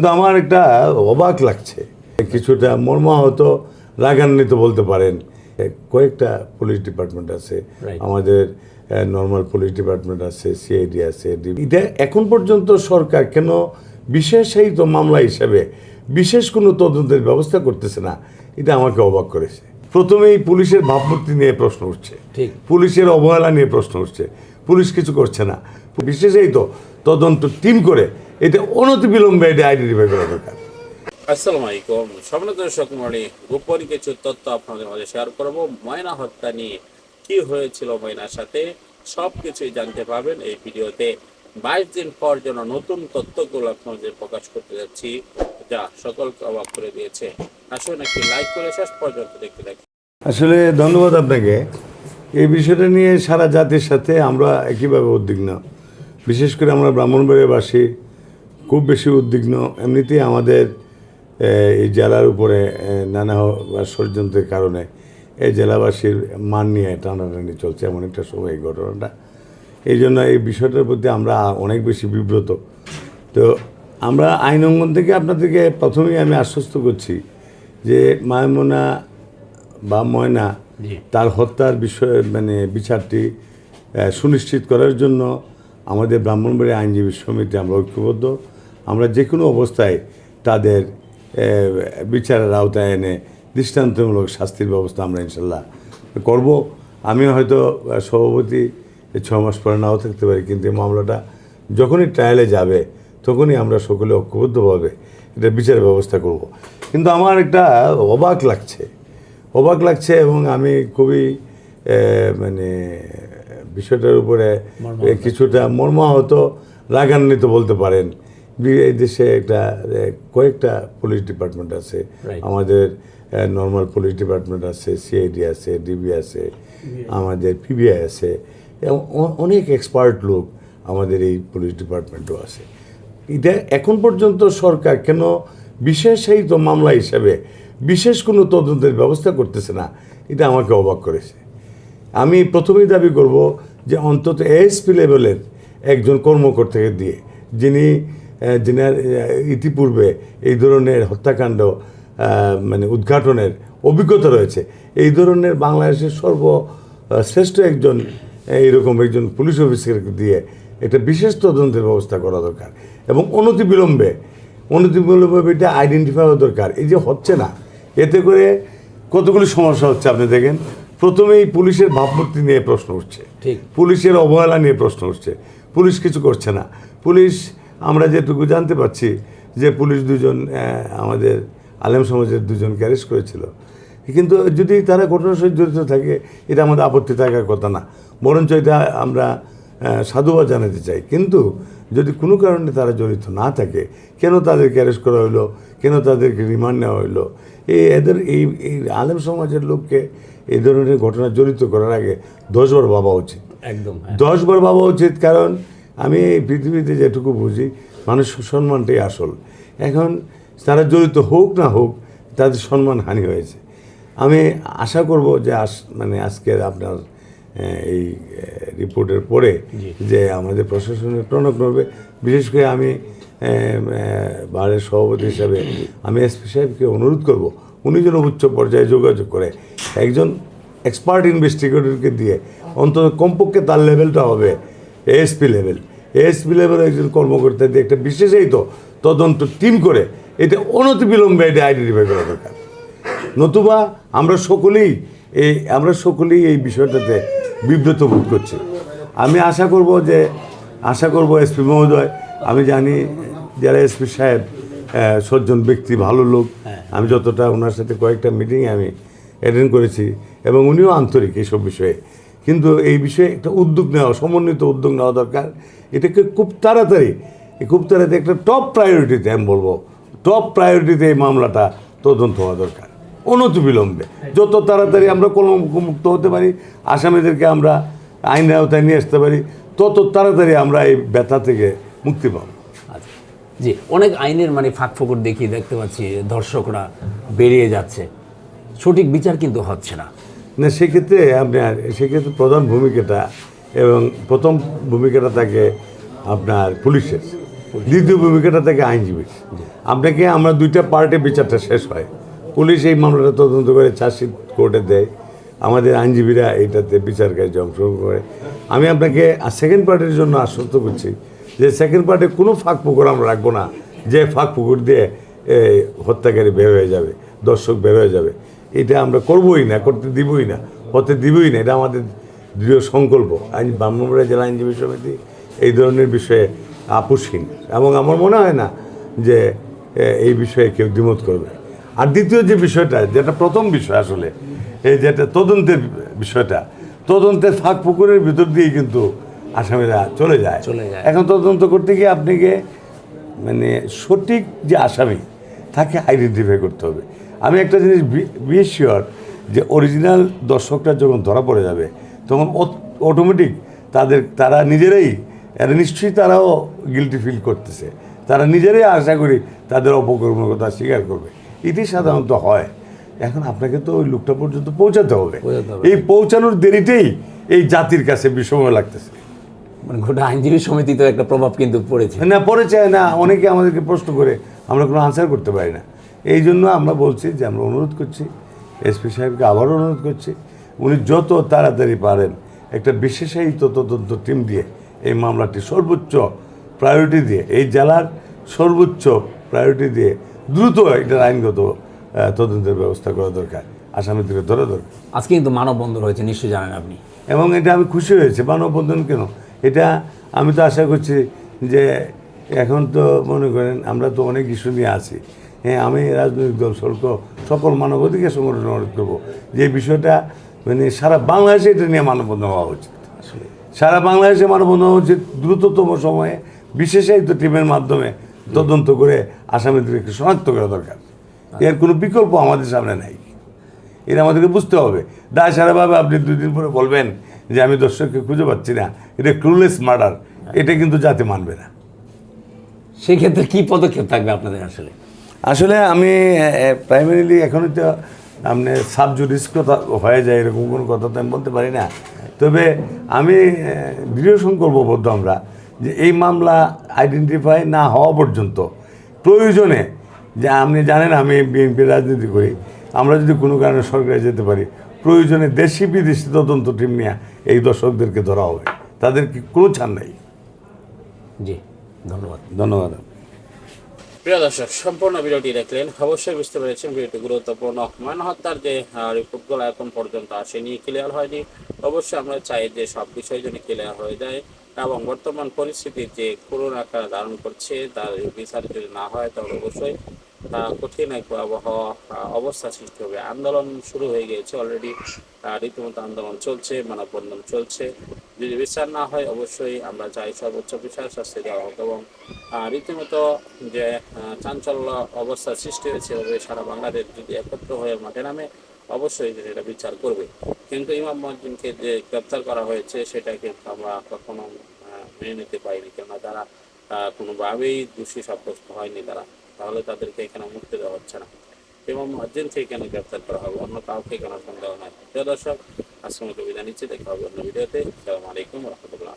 কিন্তু আমার একটা অবাক লাগছে। কিছুটা মর্মাহত রাগান্বিত বলতে পারেন। কয়েকটা পুলিশ ডিপার্টমেন্ট আছে আমাদের নর্মাল পুলিশ ডিপার্টমেন্ট আছে সিআইডি আছে এটা এখন পর্যন্ত সরকার কেন বিশেষায়িত মামলা হিসাবে বিশেষ কোনো তদন্তের ব্যবস্থা করতেছে না? এটা আমাকে অবাক করেছে। প্রথমেই পুলিশের ভাবমূর্তি নিয়ে প্রশ্ন উঠছে। ঠিক। পুলিশের অবহেলা নিয়ে প্রশ্ন উঠছে। পুলিশ কিছু করছে না। বিশেষায়িত তদন্ত টিম করে এটা অনতিবিলম্বে এটা আইডেন্টিফাই করা দরকার। আসসালামু আলাইকুম। সম্মানিত দর্শক মণি গোপন কিছু তথ্য আপনাদের মাঝে শেয়ার করব। ময়না হত্যা নিয়ে কি হয়েছিল ময়নার সাথে? সব কিছুই জানতে পারবেন এই ভিডিওতে। বাইশ দিন পর যেন নতুন তথ্যগুলো আপনাদের প্রকাশ করতে যাচ্ছি যা সকলকে অবাক করে দিয়েছে। আসুন একটি লাইক করে শেষ পর্যন্ত দেখতে থাকুন। আসলে ধন্যবাদ আপনাকে। এই বিষয়টা নিয়ে সারা জাতির সাথে আমরা একইভাবে উদ্বিগ্ন। বিশেষ করে আমরা ব্রাহ্মণবাড়িয়াবাসী খুব বেশি উদ্বিগ্ন। এমনিতেই আমাদের এই জেলার উপরে নানা ষড়যন্ত্রের কারণে এই জেলাবাসীর মান নিয়ে টানাটানি চলছে এমন একটা সময় এই ঘটনাটা। এই জন্য এই বিষয়টার প্রতি আমরা অনেক বেশি বিব্রত। তো আমরা আইন অঙ্গন থেকে আপনাদেরকে প্রথমেই আমি আশ্বস্ত করছি যে মায়মনা বা ময়না তার হত্যার বিষয়ে মানে বিচারটি সুনিশ্চিত করার জন্য আমাদের ব্রাহ্মণবাড়ি আইনজীবী সমিতি আমরা ঐক্যবদ্ধ। আমরা যে কোনো অবস্থায় তাদের বিচারের আওতায় এনে দৃষ্টান্তমূলক শাস্তির ব্যবস্থা আমরা ইনশাল্লাহ করব। আমি হয়তো সভাপতি ছ মাস পরে নাও থাকতে পারি কিন্তু এই মামলাটা যখনই ট্রায়ালে যাবে তখনই আমরা সকলে ঐক্যবদ্ধভাবে এটা বিচারের ব্যবস্থা করব। কিন্তু আমার একটা অবাক লাগছে অবাক লাগছে এবং আমি খুবই মানে বিষয়টার উপরে কিছুটা মর্মাহত রাগান্বিত বলতে পারেন। দেশে একটা কয়েকটা পুলিশ ডিপার্টমেন্ট আছে। আমাদের নর্মাল পুলিশ ডিপার্টমেন্ট আছে সিআইডি আছে ডিবি আছে আমাদের পিবিআই আছে। এবং অনেক এক্সপার্ট লোক আমাদের এই পুলিশ ডিপার্টমেন্টও আছে। এটা এখন পর্যন্ত সরকার কেন বিশেষায়িত মামলা হিসাবে বিশেষ কোনো তদন্তের ব্যবস্থা করতেছে না এটা আমাকে অবাক করেছে। আমি প্রথমেই দাবি করব যে অন্তত এএসপি লেভেলের একজন কর্মকর্তাকে দিয়ে যিনি আহ, ইতিপূর্বে এই ধরনের হত্যাকাণ্ড মানে উদ্ঘাটনের অভিজ্ঞতা রয়েছে। এই ধরনের বাংলাদেশের সর্ব আহ, শ্রেষ্ঠ একজন এইরকম একজন পুলিশ অফিসারকে দিয়ে একটা বিশেষ তদন্তের ব্যবস্থা করা দরকার। এবং অনতিবিলম্বে অনতিবিলম্বে এটা আইডেন্টিফাই হওয়া দরকার। এই যে হচ্ছে না এতে করে কতগুলি সমস্যা হচ্ছে আপনি দেখেন। প্রথমেই পুলিশের ভাবমূর্তি নিয়ে প্রশ্ন উঠছে। ঠিক। পুলিশের অবহেলা নিয়ে প্রশ্ন উঠছে। পুলিশ কিছু করছে না। পুলিশ আমরা যেটুকু জানতে পারছি যে পুলিশ দুজন আমাদের আলেম সমাজের দুজনকে অ্যারেস্ট করেছিল। কিন্তু যদি তারা ঘটনার সহিত জড়িত থাকে এটা আমাদের আপত্তি থাকার কথা না। বরঞ্চ এটা আমরা সাধুবাদ জানাতে চাই। কিন্তু যদি কোনো কারণে তারা জড়িত না থাকে কেন তাদেরকে অ্যারেস্ট করা হলো কেন তাদেরকে রিমান্ড নেওয়া হলো এই এদের এই এই আলেম সমাজের লোককে এই ধরনের ঘটনা জড়িত করার আগে দশবার ভাবা উচিত। একদম হ্যাঁ। দশবার ভাবা উচিত কারণ আমি এই পৃথিবীতে যেটুকু বুঝি মানুষের সম্মানটাই আসল। এখন তারা জড়িত হোক না হোক তাদের সম্মান হানি হয়েছে। আমি আশা করব যে আস মানে আজকের আপনার এই রিপোর্টের পরে যে আমাদের প্রশাসনের টনক নড়বে। বিশেষ করে আমি বারের সভাপতি হিসাবে আমি এসপি সাহেবকে অনুরোধ করব উনি যেন উচ্চ পর্যায়ে যোগাযোগ করে। একজন এক্সপার্ট ইনভেস্টিগেটরকে দিয়ে অন্তত কমপক্ষে তার লেভেলটা হবে এএসপি লেভেল এএসপি লেভেলের একজন কর্মকর্তা দিয়ে একটা বিশেষায়িত তদন্ত টিম করে এটা অনতিবিলম্বে এটা আইডেন্টিফাই করা দরকার। নতুবা আমরা সকলেই এই আমরা সকলেই এই বিষয়টাতে বিব্রত বোধ করছি। আমি আশা করব যে আশা করব এসপি মহোদয় আমি জানি যারা এসপি সাহেব সজ্জন ব্যক্তি ভালো লোক আমি যতটা ওনার সাথে কয়েকটা মিটিংয়ে আমি অ্যাটেন্ড করেছি এবং উনিও আন্তরিক এইসব বিষয়ে। কিন্তু এই বিষয়ে একটা উদ্যোগ নেওয়া, সমন্বিত উদ্যোগ নেওয়া দরকার। এটাকে খুব তাড়াতাড়ি খুব তাড়াতাড়ি একটা টপ প্রায়োরিটিতে আমি বলব টপ প্রায়োরিটিতে এই মামলাটা তদন্ত হওয়া দরকার, অনতিবিলম্বে। যত তাড়াতাড়ি আমরা কলঙ্কমুক্ত হতে পারি, আসামিদেরকে আমরা আইনের আওতায় নিয়ে আসতে পারি, তত তাড়াতাড়ি আমরা এই ব্যথা থেকে মুক্তি পাবো। আচ্ছা। জি, অনেক আইনের মানে ফাঁক ফোকর দেখি দেখতে পাচ্ছি, দর্শকরা বেরিয়ে যাচ্ছে। সঠিক বিচার কিন্তু হচ্ছে না। না সেক্ষেত্রে আপনার সেক্ষেত্রে প্রধান ভূমিকাটা এবং প্রথম ভূমিকাটা থাকে আপনার পুলিশের। দ্বিতীয় ভূমিকাটা থাকে আইনজীবীর। আপনাকে আমরা দুইটা পার্টে বিচারটা শেষ হয়। পুলিশ এই মামলাটা তদন্ত করে চার্জশিট কোর্টে দেয়। আমাদের আইনজীবীরা এইটাতে বিচার কার্যে অংশগ্রহণ করে। আমি আপনাকে সেকেন্ড পার্টির জন্য আশ্বস্ত করছি যে সেকেন্ড পার্টে কোনো ফাঁক পুকুর আমরা রাখব না। যে ফাঁক পুকুর দিয়ে হত্যাকারী বের হয়ে যাবে দর্শক বের হয়ে যাবে। এটা আমরা করবোই না করতে দিবই না হতে দিবই না এটা আমাদের দৃঢ় সংকল্প। আইন ব্রাহ্মণবাড়িয়া জেলা আইনজীবী সমিতি এই ধরনের বিষয়ে আপোষহীন। এবং আমার মনে হয় না যে এই বিষয়ে কেউ দ্বিমত করবে। আর দ্বিতীয় যে বিষয়টা যেটা প্রথম বিষয় আসলে এই যেটা তদন্তের বিষয়টা তদন্তের ফাঁক পুকুরের ভিতর দিয়েই কিন্তু আসামিরা চলে যায়। চলে যায়। এখন তদন্ত করতে গিয়ে আপনাকে মানে সঠিক যে আসামি তাকে আইডেন্টিফাই করতে হবে। আমি একটা জিনিস শিওর যে অরিজিনাল দর্শকরা যখন ধরা পড়ে যাবে তখন অটোমেটিক তাদের তারা নিজেরাই এরা নিশ্চয়ই তারাও গিলটি ফিল করতেছে। তারা নিজেরাই আশা করি তাদের অপকর্মের কথা স্বীকার করবে। এটি সাধারণত হয়। এখন আপনাকে তো ওই লোকটা পর্যন্ত পৌঁছাতে হবে। এই পৌঁছানোর দেরিতেই এই জাতির কাছে বিষময় লাগতেছে। মানে গোটা আইনজীবী সমিতি তো একটা প্রভাব কিন্তু পড়েছে। না পড়েছে না অনেকে আমাদেরকে প্রশ্ন করে আমরা কোনো আনসার করতে পারি না। এই জন্য আমরা বলছি যে আমরা অনুরোধ করছি এসপি সাহেবকে আবারও অনুরোধ করছি উনি যত তাড়াতাড়ি পারেন একটা বিশেষায়িত তদন্ত টিম দিয়ে এই মামলাটি সর্বোচ্চ প্রায়োরিটি দিয়ে এই জেলার সর্বোচ্চ প্রায়োরিটি দিয়ে দ্রুত এটার আইনগত তদন্তের ব্যবস্থা করা দরকার। আসামিদেরকে ধরা দরকার। আজকে কিন্তু মানববন্ধন হয়েছে নিশ্চয়ই জানেন আপনি। এবং এটা আমি খুশি হয়েছি। মানববন্ধন কেন? এটা আমি তো আশা করছি যে এখন তো মনে করেন আমরা তো অনেক ইস্যু নিয়ে আছি। হ্যাঁ আমি রাজনৈতিক দল সর্ক সকল মানবাধিকার সংগঠন অনুরোধ করব। যে বিষয়টা মানে সারা বাংলাদেশে এটা নিয়ে মানববন্ধন হওয়া উচিত। আসলে। সারা বাংলাদেশে মানববন্ধন হওয়া উচিত। দ্রুততম সময়ে বিশেষায়িত টিমের মাধ্যমে তদন্ত করে আসামিদেরকে শনাক্ত করা দরকার। এর কোনো বিকল্প আমাদের সামনে নাই। এটা আমাদেরকে বুঝতে হবে। দায় সারাভাবে আপনি দুই দিন পরে বলবেন যে আমি দর্শককে খুঁজে পাচ্ছি না। এটা ক্রুলেস মার্ডার এটা কিন্তু জাতি মানবে না। সেই ক্ষেত্রে কি পদক্ষেপ থাকবে আপনাদের আসলে? আসলে আমি প্রাইমারিলি এখনই তো আপনি সাব জুডিস কথা হয়ে যায় এরকম কোনো কথা তো আমি বলতে পারি না। তবে আমি দৃঢ় সংকল্পবদ্ধ আমরা যে এই মামলা আইডেন্টিফাই না হওয়া পর্যন্ত প্রয়োজনে যে আপনি জানেন আমি বিএনপির রাজনীতি করি আমরা যদি কোনো কারণে সরকারে যেতে পারি প্রয়োজনে দেশি বিদেশি তদন্ত টিম নিয়ে এই দর্শকদেরকে ধরা হবে। তাদেরকে কোনো ছাড় নাই? জি ধন্যবাদ। ধন্যবাদ। প্রিয় দর্শক, সম্পূর্ণ ভিডিওটি দেখলেন। অবশ্যই বুঝতে পেরেছেন ভিডিওটি গুরুত্বপূর্ণ। মানহত্যার যে রিপোর্টগুলো এখন পর্যন্ত আসেনি ক্লিয়ার হয়নি। অবশ্যই আমরা চাই যে সব বিষয় যেন ক্লিয়ার হয়ে যায় এবং বর্তমান পরিস্থিতি যে করুণ আকার ধারণ করছে, তার বিচার যদি না হয়, তাহলে অবশ্যই কঠিন এক আবহাওয়া অবস্থা সৃষ্টি হবে। আন্দোলন শুরু হয়ে গিয়েছে অলরেডি রীতিমতো আন্দোলন চলছে, মানববন্ধন চলছে। যদি বিচার না হয়, অবশ্যই আমরা চাই সর্বোচ্চ বিচার, শাস্তি দেওয়া হোক। এবং রীতিমতো যে চাঞ্চল্য অবস্থা সৃষ্টি হয়েছে, এভাবে সারা বাংলাদেশ যদি একত্র হয়ে মাঠে নামে, অবশ্যই এটা বিচার করবে। কিন্তু ইমাম মসজিদকে যে গ্রেপ্তার করা হয়েছে, সেটা কিন্তু আমরা কখনো মেনে নিতে পারিনি। কেননা তারা কোনোভাবেই দোষী সাব্যস্ত হয়নি তারা। তাহলে তাদেরকে এখানে মুক্তি দেওয়া হচ্ছে না। এবং মসজিদকে কেন গ্রেপ্তার করা হবে, অন্য কাউকে কেন সন্দেহ নয় দর্শক, আজকের মতো বিদায় দেখা হবে অন্য ভিডিওতে। রহমতুল্লাহ।